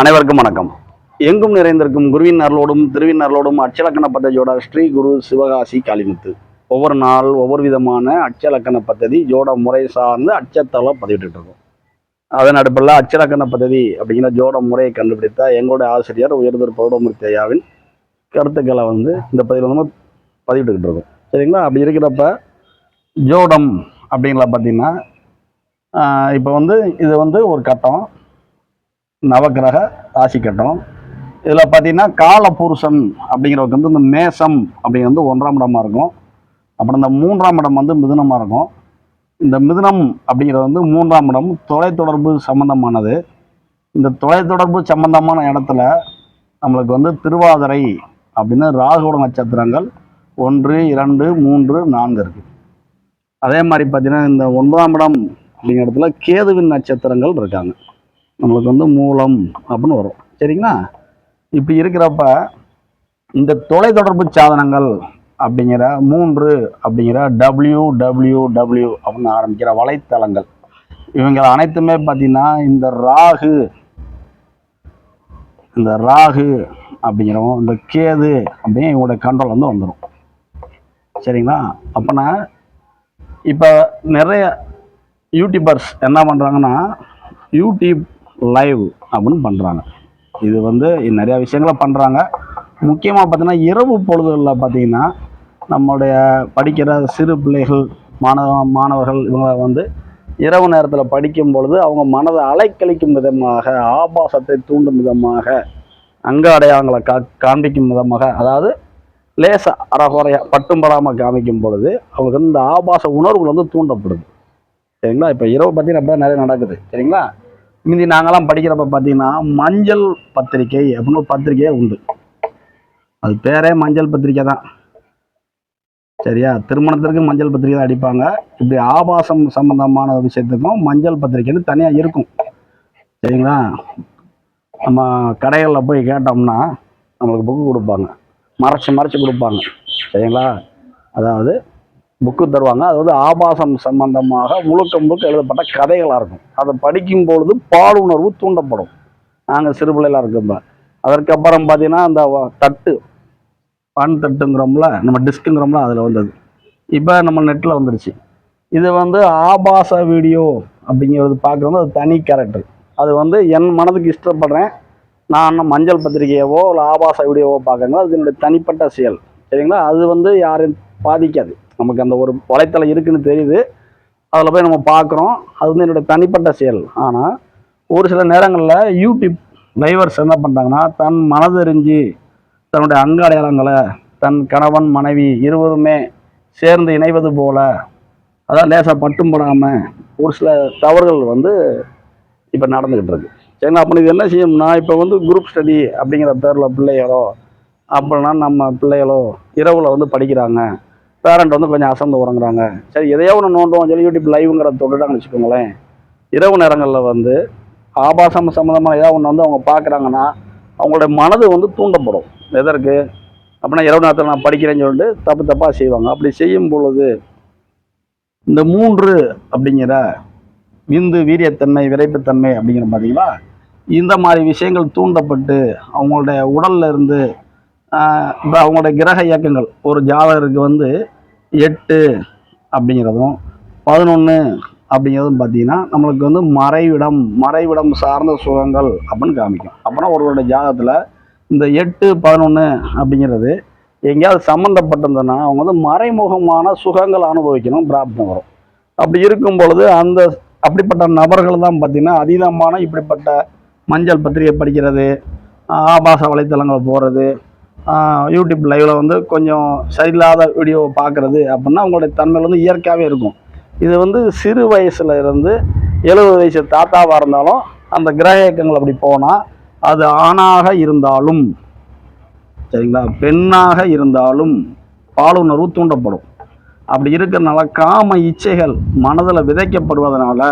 அனைவருக்கும் வணக்கம். எங்கும் நிறைந்திருக்கும் குருவின் அருளோடும் திருவின் அருளோடும் அச்சலக்கண பத்ததியோட ஸ்ரீ குரு சிவகாசி காளிமுத்து. ஒவ்வொரு நாள் ஒவ்வொரு விதமான அச்சலக்கண பத்ததி ஜோட முறை சார்ந்து அச்சத்தால் பதிவிட்டு இருக்கோம் அதன் அடுப்பில் அச்சலக்கண பத்ததி அப்படிங்கிற ஜோட முறையை கண்டுபிடித்த எங்களுடைய ஆசிரியர் உயர்தர் பௌடமூர்த்தி ஐயாவின் கருத்துக்களை வந்து இந்த பதிவில் நம்ம பதிவிட்டுக்கிட்டு இருக்கோம் சரிங்களா? அப்படி இருக்கிறப்ப ஜோடம் அப்படிங்களா பார்த்தீங்கன்னா இப்போ வந்து இது வந்து ஒரு கட்டம். நவக்கிரக ராசி கட்டம். இதில் பார்த்தீங்கன்னா காலபுருஷன் அப்படிங்கிறவங்க வந்து இந்த மேசம் அப்படிங்கிறது வந்து ஒன்றாம் இடமாக இருக்கும். அப்புறம் இந்த மூன்றாம் இடம் வந்து மிதுனமாக இருக்கும். இந்த மிதுனம் அப்படிங்கிறது வந்து மூன்றாம் இடம் தொலைத்தொடர்பு சம்பந்தமானது. இந்த தொலைத்தொடர்பு சம்பந்தமான இடத்துல நம்மளுக்கு வந்து திருவாதிரை அப்படின்னு ராகுட நட்சத்திரங்கள் ஒன்று இரண்டு மூன்று நான்கு இருக்குது அதே மாதிரி பார்த்தீங்கன்னா இந்த ஒன்பதாம் இடம் அப்படிங்கிற இடத்துல கேதுவின் நட்சத்திரங்கள் இருக்காங்க. நம்மளுக்கு வந்து மூலம் அப்படின்னு வரும். சரிங்களா? இப்படி இருக்கிறப்ப இந்த தொலைத்தொடர்பு சாதனங்கள் அப்படிங்கிற மூன்று அப்படிங்கிற டபிள்யூ டபிள்யூ டபிள்யூ அப்படின்னு ஆரம்பிக்கிற வலைத்தளங்கள். இவங்க அனைத்துமே பார்த்தீங்கன்னா இந்த ராகு இந்த ராகு அப்படிங்கிறவங்க இந்த கேது அப்படின்னு இவங்களோட கண்ட்ரோல் வந்து வந்துடும் சரிங்களா? அப்போனா இப்போ நிறைய யூடியூபர்ஸ் என்ன பண்ணுறாங்கன்னா யூடியூப் லைவ் அப்படின்னு பண்ணுறாங்க இது வந்து நிறையா விஷயங்களை பண்ணுறாங்க முக்கியமாக பார்த்தீங்கன்னா இரவு பொழுதுகளில் பார்த்தீங்கன்னா நம்மளுடைய படிக்கிற சிறு பிள்ளைகள் மாணவ மாணவர்கள் இவங்களை வந்து இரவு நேரத்தில் படிக்கும் பொழுது அவங்க மனதை அலைக்கழிக்கும் விதமாக ஆபாசத்தை தூண்டும் விதமாக அங்க அடையாளங்களை கா காண்பிக்கும் விதமாக அதாவது லேச அறகுறையாக பட்டும் படாமல் காமிக்கும் பொழுது அவங்களுக்கு வந்து இந்த ஆபாச உணர்வுகள் வந்து தூண்டப்படுது. சரிங்களா? இப்போ இரவு பார்த்தீங்கன்னா அப்படி நிறைய நடக்குது. சரிங்களா? முந்தி நாங்களாம் படிக்கிறப்ப பார்த்தீங்கன்னா மஞ்சள் பத்திரிகை அப்படின்னு ஒரு பத்திரிகையே உண்டு. அது பேரே மஞ்சள் பத்திரிக்கை தான். சரியா? திருமணத்திற்கு மஞ்சள் பத்திரிக்கை தான் அடிப்பாங்க. இப்படி ஆபாசம் சம்பந்தமான விஷயத்துக்கும் மஞ்சள் பத்திரிக்கைன்னு தனியாக இருக்கும். சரிங்களா? நம்ம கடைகளில் போய் கேட்டோம்னா நம்மளுக்கு புக்கு கொடுப்பாங்க. மறைச்சு மறைச்சு கொடுப்பாங்க. சரிங்களா? அதாவது புக்கு தருவாங்க. அது வந்து ஆபாசம் சம்பந்தமாக முழுக்க முழுக்க எழுதப்பட்ட கதைகளாக இருக்கும். அதை படிக்கும் பொழுது பாலுணர்வு தூண்டப்படும். நாங்கள் சிறு பிள்ளைகளாக இருக்கோம் அதற்கப்புறம் பார்த்தீங்கன்னா அந்த தட்டு பன் தட்டுங்கிறோம்ல நம்ம டிஸ்க்குங்கிறோம்ல அதில் வந்தது. இப்போ நம்ம நெட்டில் வந்துருச்சு. இது வந்து ஆபாச வீடியோ அப்படிங்கிறது பார்க்குறது அது தனி கேரக்டர் அது வந்து என் மனதுக்கு இஷ்டப்படுறேன். நான் மஞ்சள் பத்திரிகையவோ இல்லை ஆபாச வீடியோவோ பார்க்கறேங்க அது என்னுடைய தனிப்பட்ட செயல். சரிங்களா? அது வந்து யாரையும் பாதிக்காது. நமக்கு அந்த ஒரு வலைத்தளம் இருக்குன்னு தெரியுது. அதில் போய் நம்ம பார்க்குறோம் அது வந்து என்னுடைய தனிப்பட்ட செயல். ஆனால் ஒரு சில நேரங்களில் யூடியூப் லைவர்ஸ் என்ன பண்ணுறாங்கன்னா தன் மனதெறிஞ்சு தன்னுடைய அங்க அடையாளங்களை தன் கணவன் மனைவி இருவருமே சேர்ந்து இணைவது போல அதான் லேசாக பட்டும் படாமல் ஒரு சில தவறுகள் வந்து இப்போ நடந்துக்கிட்டு இருக்கு. சரிங்களா? அப்போ இது என்ன செய்யணும்னா இப்போ வந்து குரூப் ஸ்டடி அப்படிங்கிற பேரில் பிள்ளைகளோ அப்படின்னா நம்ம பிள்ளைகளோ இரவில் வந்து படிக்கிறாங்க. பேரண்ட் வந்து கொஞ்சம் அசந்து உறங்குறாங்க. சரி எதையோ ஒன்று நோண்டுவோம் சொல்லி யூடியூப் லைவுங்கிற தொட்டுட்டாங்கன்னு வச்சுக்கோங்களேன். இரவு நேரங்களில் வந்து ஆபாசம் சம்மந்தமாக ஏதாவது ஒன்று வந்து அவங்க பார்க்குறாங்கன்னா அவங்களுடைய மனது வந்து தூண்டப்படும். எதற்கு அப்படின்னா இரவு நேரத்தில் நான் படிக்கிறேன்னு சொல்லிட்டு தப்பு தப்பாக செய்வாங்க. அப்படி செய்யும் பொழுது இந்த மூன்று அப்படிங்கிற விந்து வீரியத்தன்மை விரைப்புத்தன்மை அப்படிங்கிற பார்த்தீங்களா இந்த மாதிரி விஷயங்கள் தூண்டப்பட்டு அவங்களுடைய உடல்ல இருந்து இப்போ அவங்களுடைய கிரக இயக்கங்கள் ஒரு ஜாதகருக்கு வந்து எட்டு அப்படிங்கிறதும் பதினொன்று அப்படிங்கிறதும் பார்த்தீங்கன்னா நம்மளுக்கு வந்து மறைவிடம் மறைவிடம் சார்ந்த சுகங்கள் அப்படின்னு காமிக்கும். அப்போனா ஒருவருடைய ஜாதகத்தில் இந்த எட்டு பதினொன்று அப்படிங்கிறது எங்கேயாவது சம்மந்தப்பட்டிருந்ததுன்னா அவங்க வந்து மறைமுகமான சுகங்கள் அனுபவிக்கணும் பிராப்தம் வரும். அப்படி இருக்கும் பொழுது அந்த அப்படிப்பட்ட நபர்கள் தான் பார்த்திங்கன்னா அதீதமான இப்படிப்பட்ட மஞ்சள் பத்திரிகை படிக்கிறது ஆபாச வலைத்தளங்களை போகிறது யூடியூப் லைவில் வந்து கொஞ்சம் சரியில்லாத வீடியோ பார்க்குறது அப்படின்னா அவங்களுடைய தன்மையில் வந்து இயற்கையாகவே இருக்கும். இது வந்து சிறு வயசுல இருந்து எழுபது வயசு தாத்தாவாக இருந்தாலும் அந்த கிரக இயக்கங்கள் அப்படி போனால் அது ஆணாக இருந்தாலும் சரிங்களா? பெண்ணாக இருந்தாலும் பாலுணர்வு தூண்டப்படும். அப்படி இருக்கிறதுனால காம இச்சைகள் மனதில் விதைக்கப்படுவதனால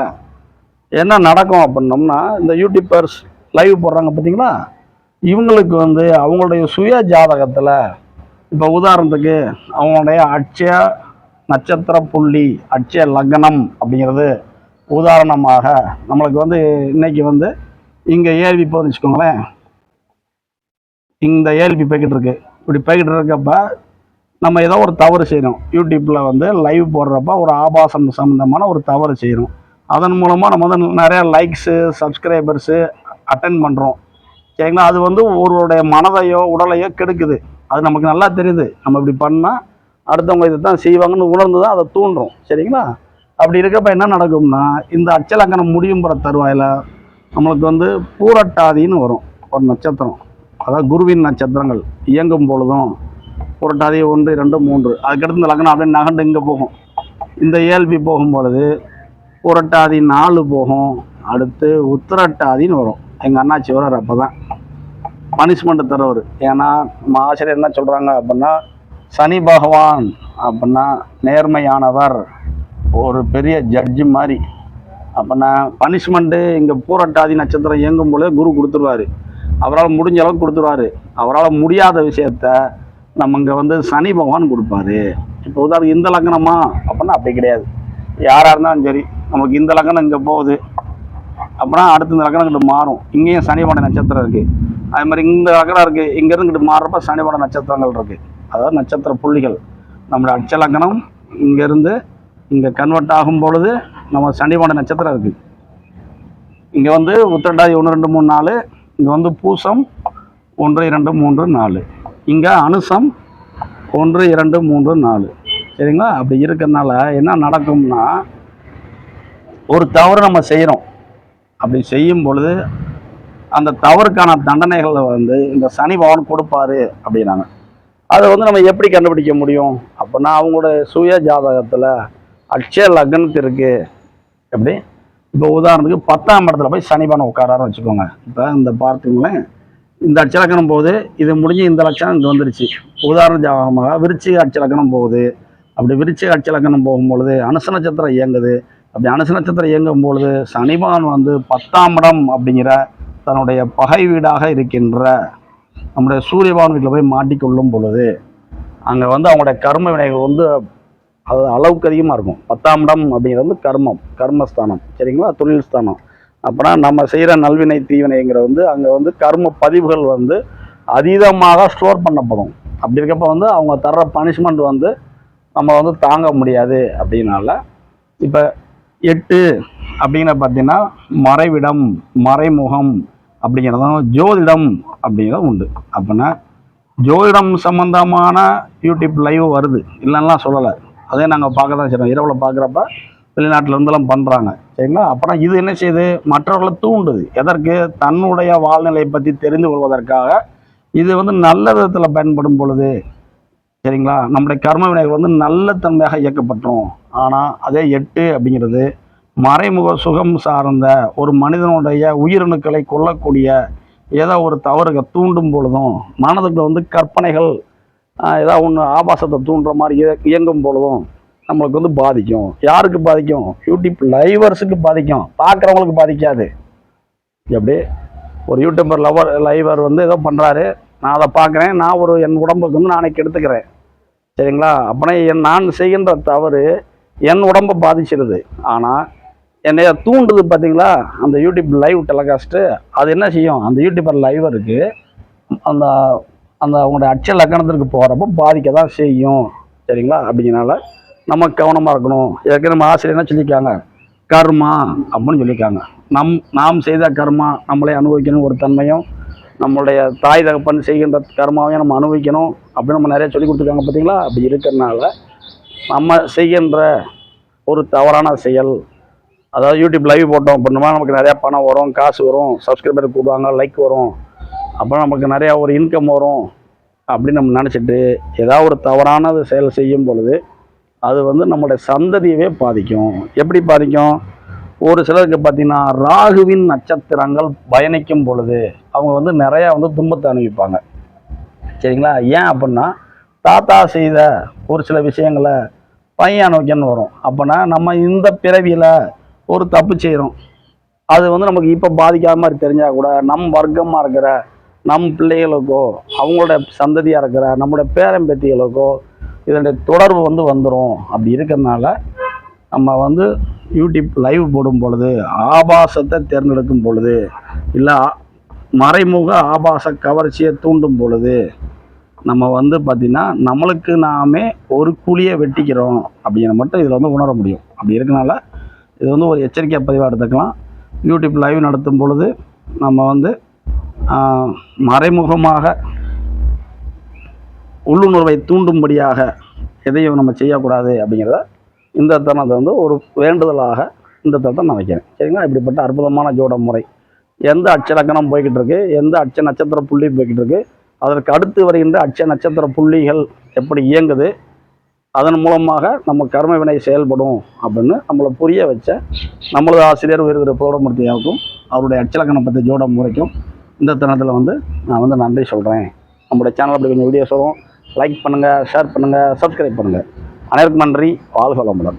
என்ன நடக்கும் அப்படின்னோம்னா இந்த யூடியூபர்ஸ் லைவ் போடுறாங்க பார்த்தீங்களா? இவங்களுக்கு வந்து அவங்களுடைய சுய ஜாதகத்தில் இப்போ உதாரணத்துக்கு அவங்களுடைய அட்சய நட்சத்திர புள்ளி அட்சய லக்னம் அப்படிங்கிறது உதாரணமாக நம்மளுக்கு வந்து இன்னைக்கு வந்து இங்கே ஏழ்வி போகுதுன்னு வச்சுக்கோங்களேன். இந்த ஏழ்வி போய்கிட்டு இருக்கு. இப்படி போய்கிட்டு இருக்கப்ப நம்ம ஏதோ ஒரு தவறு செய்யணும் யூடியூப்பில் வந்து லைவ் போடுறப்ப ஒரு ஆபாசம் சம்மந்தமான ஒரு தவறு செய்யணும் அதன் மூலமாக நம்ம வந்து நிறையா லைக்ஸு சப்ஸ்கிரைபர்ஸு அட்டன் பண்ணுறோம் சரிங்களா? அது வந்து ஒருவருடைய மனதையோ உடலையோ கெடுக்குது. அது நமக்கு நல்லா தெரியுது. நம்ம இப்படி பண்ணால் அடுத்தவங்க இதை தான் செய்வாங்கன்னு உணர்ந்து தான் அதை தூண்டுறோம். சரிங்களா? அப்படி இருக்கப்ப என்ன நடக்கும்னா இந்த அச்சலக்கணம் முடியும் போகிற தருவாயில் நம்மளுக்கு வந்து பூரட்டாதின்னு வரும். ஒரு நட்சத்திரம். அதாவது குருவின் நட்சத்திரங்கள். இயங்கும் பொழுதும் புரட்டாதி ஒன்று ரெண்டு மூன்று. அதுக்கடுத்து இந்த லக்னம் அப்படியே நகண்டு இங்கே போகும். இந்த இயல்பி போகும் பொழுது புரட்டாதி நாலு போகும். அடுத்து உத்திரட்டாதின்னு வரும். எங்கள் அண்ணாச்சி வர்றார் அப்போ தான் பனிஷ்மெண்ட் தருவார். ஏன்னா நம்ம ஆசிரியர் என்ன சொல்கிறாங்க அப்படின்னா சனி பகவான் அப்படின்னா நேர்மையானவர் ஒரு பெரிய ஜட்ஜி மாதிரி. அப்படின்னா பனிஷ்மெண்ட்டு இங்கே பூரட்டாதி நட்சத்திரம் இயங்கும் பொழுது குரு கொடுத்துருவாரு. அவரால் முடிஞ்ச அளவுக்கு கொடுத்துருவாரு. அவரால் முடியாத விஷயத்த நம்ம இங்கே வந்து சனி பகவான் கொடுப்பாரு. இப்போ உதாரணம் இந்த லக்னமா? அப்படின்னா அப்படி கிடையாது. யாராக இருந்தாலும் சரி நமக்கு இந்த லக்னம் இங்கே போகுது. அப்படின்னா அடுத்த இந்த லக்னம் மாறும். இங்கேயும் சனி சனிபாட நட்சத்திரம் இருக்குது அது மாதிரி இந்த அகரம் இருக்குது இங்கேருந்து இங்கிட்டு மாறுறப்ப சனிபட நட்சத்திரங்கள் இருக்குது அதாவது நட்சத்திர புள்ளிகள். நம்மளுடைய அட்ச இங்கேருந்து இங்கே கன்வெர்ட் ஆகும் பொழுது நம்ம சனிபட நட்சத்திரம் இருக்குது இங்கே வந்து உத்திரட்டாதி ஒன்று ரெண்டு மூணு நாலு. இங்கே வந்து பூசம் ஒன்று இரண்டு மூன்று நாலு. இங்கே அனுசம் ஒன்று இரண்டு மூன்று நாலு. சரிங்களா? அப்படி இருக்கிறதுனால என்ன நடக்கும்னா ஒரு தவறு நம்ம செய்கிறோம் அப்படி செய்யும் பொழுது அந்த தவறுக்கான தண்டனைகளை வந்து இந்த சனி பகவான் கொடுப்பாரு அப்படின்னாங்க. அதை வந்து நம்ம எப்படி கண்டுபிடிக்க முடியும்? அப்படின்னா அவங்களோட சுய ஜாதகத்தில் அட்சய லக்னத்திற்கு எப்படி? இப்போ உதாரணத்துக்கு பத்தாம் இடத்துல போய் சனி பகவான் உட்காராரு வச்சுக்கோங்க. இப்போ இந்த பார்த்துங்களேன் இந்த அச்சலக்கணம் போகுது இது முடிஞ்சு இந்த லட்சணம் இங்கே வந்துருச்சு. உதாரண ஜாதகமாக விருச்சிக அச்சலக்கணம் போகுது. அப்படி விருச்சிக அச்சலக்கணம் போகும்பொழுது அனுச நட்சத்திரம் இயங்குது. அப்படி அனுச நட்சத்திரம் இயங்கும் பொழுது சனிபான் வந்து பத்தாம் இடம் அப்படிங்கிற தன்னுடைய பகை வீடாக இருக்கின்ற நம்முடைய சூரியபான் வீட்டில் போய் மாட்டிக்கொள்ளும் பொழுது அங்கே வந்து அவங்களுடைய கர்ம வினைகள் வந்து அது அளவுக்கு அதிகமாக இருக்கும். பத்தாம் இடம் அப்படிங்கிறது வந்து கர்மம் கர்மஸ்தானம். சரிங்களா? தொழில் ஸ்தானம். அப்புறம் நம்ம செய்கிற நல்வினை தீவினைங்கிற வந்து அங்கே வந்து கர்ம பதிவுகள் வந்து அதீதமாக ஸ்டோர் பண்ணப்படும். அப்படி இருக்கப்ப வந்து அவங்க தர்ற பனிஷ்மெண்ட் வந்து நம்ம வந்து தாங்க முடியாது அப்படின்னால இப்போ எட்டு அப்படிங்கிற பார்த்தீங்கன்னா மறைவிடம் மறைமுகம் அப்படிங்கிறதும் ஜோதிடம் அப்படிங்கிறது உண்டு. அப்படின்னா ஜோதிடம் சம்பந்தமான யூடியூப் லைவ் வருது. இல்லைன்னா சொல்லலை. அதே நாங்கள் பார்க்க தான் செய்கிறோம் இரவில் பார்க்குறப்ப வெளிநாட்டிலேருந்துலாம் இருந்தெல்லாம் பண்ணுறாங்க சரிங்களா? அப்புறம் இது என்ன செய்யுது மற்றவர்களை தூண்டுது. எதற்கு? தன்னுடைய வாழ்நிலையை பற்றி தெரிந்து கொள்வதற்காக இது வந்து நல்ல விதத்தில் பயன்படும் பொழுது சரிங்களா? நம்முடைய கர்ம வினைகள் வந்து நல்ல தன்மையாக இயக்கப்பட்டோம் ஆனால் அதே எட்டு அப்படிங்கிறது மறைமுக சுகம் சார்ந்த ஒரு மனிதனுடைய உயிரணுக்களை கொல்லக்கூடிய ஏதோ ஒரு தவறுக தூண்டும் பொழுதும் மனதுக்குள்ள வந்து கற்பனைகள் ஏதாவது ஒன்று ஆபாசத்தை தூண்டுற மாதிரி இயங்கும் பொழுதும் நம்மளுக்கு வந்து பாதிக்கும். யாருக்கு பாதிக்கும்? யூடியூப் லைவர்ஸுக்கு பாதிக்கும். பார்க்குறவங்களுக்கு பாதிக்காது. எப்படி? ஒரு யூடியூபர் லவர் லைவர் வந்து ஏதோ பண்ணுறாரு நான் அதை பார்க்குறேன். நான் ஒரு என் உடம்புக்கு வந்து நானே கெடுத்துக்கிறேன். சரிங்களா? அப்படின்னா என் நான் செய்கின்ற தவறு என் உடம்பை பாதிச்சிருது. ஆனால் என்னைய தூண்டுது பார்த்தீங்களா அந்த யூடியூப் லைவ் டெலகாஸ்ட்டு அது என்ன செய்யும்? அந்த யூடியூபர் லைவருக்கு அந்த அந்த அவங்களுடைய அச்ச லக்கணத்திற்கு போகிறப்போ பாதிக்க தான் செய்யும். சரிங்களா? அப்படிங்கிறனால நம்ம கவனமாக இருக்கணும். ஏற்கனவே நம்ம ஆசிரியர் என்ன சொல்லியிருக்காங்க? கர்மா அப்படின்னு சொல்லியிருக்காங்க. நம் நாம் செய்த கர்மா நம்மளே அனுபவிக்கணும். ஒரு தன்மையும் நம்மளுடைய தாய் தகப்பன் செய்கின்ற கர்மாவையும் நம்ம அனுபவிக்கணும் அப்படின்னு நம்ம நிறைய சொல்லி கொடுத்துருக்காங்க பார்த்தீங்களா அப்படி இருக்கிறனால நம்ம செய்கின்ற ஒரு தவறான செயல் அதாவது யூடியூப் லைவ் போட்டோம் அப்படின்னா நமக்கு நிறையா பணம் வரும் காசு வரும் சப்ஸ்கிரைபர் கூடுவாங்க லைக் வரும். அப்புறம் நமக்கு நிறையா ஒரு இன்கம் வரும் அப்படின்னு நம்ம நினச்சிட்டு ஏதாவது ஒரு தவறானது செயல் செய்யும் பொழுது அது வந்து நம்மளுடைய சந்ததியவே பாதிக்கும். எப்படி பாதிக்கும்? ஒரு சிலருக்கு பார்த்தீங்கன்னா ராகுவின் நட்சத்திரங்கள் பயணிக்கும் பொழுது அவங்க வந்து நிறையா வந்து துன்பத்தை அனுபவிப்பாங்க. சரிங்களா? ஏன் அப்படின்னா தாத்தா செய்த ஒரு சில விஷயங்களை பையன் நோக்கின்னு வரும். அப்போனா நம்ம இந்த பிறவியில் ஒரு தப்பு செய்கிறோம் அது வந்து நமக்கு இப்போ பாதிக்காத மாதிரி தெரிஞ்சால் கூட நம் வர்க்கமாக இருக்கிற நம் பிள்ளைகளுக்கோ அவங்களோட சந்ததியாக இருக்கிற நம்மளுடைய பேரன் பேத்திகளுக்கோ இதனுடைய தொடர்பு வந்து வந்துடும் அப்படி இருக்கிறதுனால நம்ம வந்து யூடியூப் லைவ் போடும் பொழுது ஆபாசத்தை தேர்ந்தெடுக்கும் பொழுது இல்லை மறைமுக ஆபாச கவர்ச்சியை தூண்டும் பொழுது நம்ம வந்து பார்த்திங்கன்னா நம்மளுக்கு நாமே ஒரு குழியை வெட்டிக்கிறோம் அப்படிங்கிற மட்டும் இதில் வந்து உணர முடியும். அப்படி இருக்கனால இது வந்து ஒரு எச்சரிக்கை பதிவாக எடுத்துக்கலாம். யூடியூப் லைவ் நடத்தும் பொழுது நம்ம வந்து மறைமுகமாக உள்ளுணர்வை தூண்டும்படியாக எதையும் நம்ம செய்யக்கூடாது அப்படிங்கிறத இந்த தருணத்தை வந்து ஒரு வேண்டுதலாக இந்த தருணத்தை நான் வைக்கிறேன். சரிங்களா? இப்படிப்பட்ட அற்புதமான ஜோட முறை. எந்த அச்சலக்கணம் போய்கிட்டு இருக்கு? எந்த அச்ச நட்சத்திர புள்ளி போய்கிட்டு இருக்கு? அதற்கு அடுத்து வருகின்ற அச்ச நட்சத்திர புள்ளிகள் எப்படி இயங்குது? அதன் மூலமாக நம்ம கர்ம வினை செயல்படும் அப்படின்னு நம்மளை புரிய வச்ச நம்மளது ஆசிரியர் உயர் திரு பௌடமூர்த்தியாவுக்கும் அவருடைய அச்சலக்கணம் பற்றி ஜோட முறைக்கும் இந்த தருணத்தில் வந்து நான் வந்து நன்றி சொல்கிறேன் நம்மளுடைய சேனல் அப்படி கொஞ்சம் வீடியோஸ் வரும். லைக் பண்ணுங்கள் ஷேர் பண்ணுங்கள் சப்ஸ்கிரைப் பண்ணுங்கள் அனைவருக்கும் நன்றி. வாழ்க வளமுடன்.